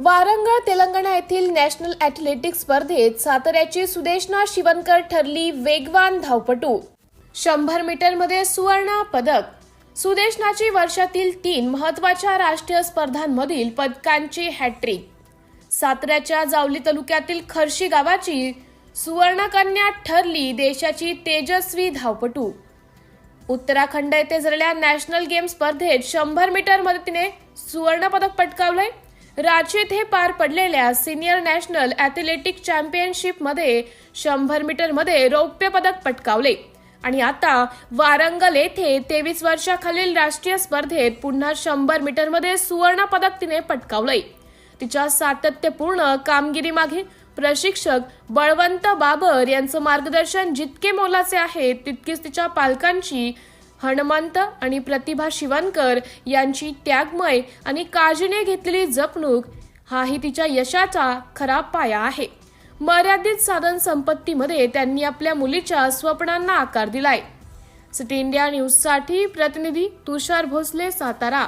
वारंगळ तेलंगणा येथील national athletics स्पर्धेत साताऱ्याची सुदेशना शिवनकर ठरली वेगवान धावपटू. शंभर मीटरमध्ये सुवर्ण पदक. सुदेशनाची वर्षातील तीन महत्त्वाच्या राष्ट्रीय स्पर्धांमधील पदकांची हॅट्रिक. साताऱ्याच्या जावली तालुक्यातील खर्शी गावाची सुवर्णकन्या ठरली देशाची तेजस्वी धावपटू. उत्तराखंड येथे झालेल्या नॅशनल गेम स्पर्धेत शंभर मीटरमध्ये तिने सुवर्णपदक पटकावलंय रांची येथे पार पडलेल्या सिनियर नॅशनल ॲथलेटिक चॅम्पियनशिपमध्ये शंभर मीटरमध्ये रौप्य पदक पटकावले. आणि आता वारंगल येथे तेवीस वर्षाखालील राष्ट्रीय स्पर्धेत पुन्हा शंभर मीटरमध्ये सुवर्ण पदक तिने पटकावलंय. तिच्या सातत्यपूर्ण कामगिरीमागे प्रशिक्षक बळवंत बाबर यांचं मार्गदर्शन जितके मोलाचे आहे तितकीच तिच्या पालकांची हनुमंत आणि प्रतिभा शिवनकर यांची त्यागमय आणि काळजीने घेतलेली जपणूक हाही तिच्या यशाचा खरा पाया आहे. मर्यादित साधन संपत्तीमध्ये त्यांनी आपल्या मुलीच्या स्वप्नांना आकार दिलाय. सिटी इंडिया न्यूजसाठी प्रतिनिधी तुषार भोसले सातारा.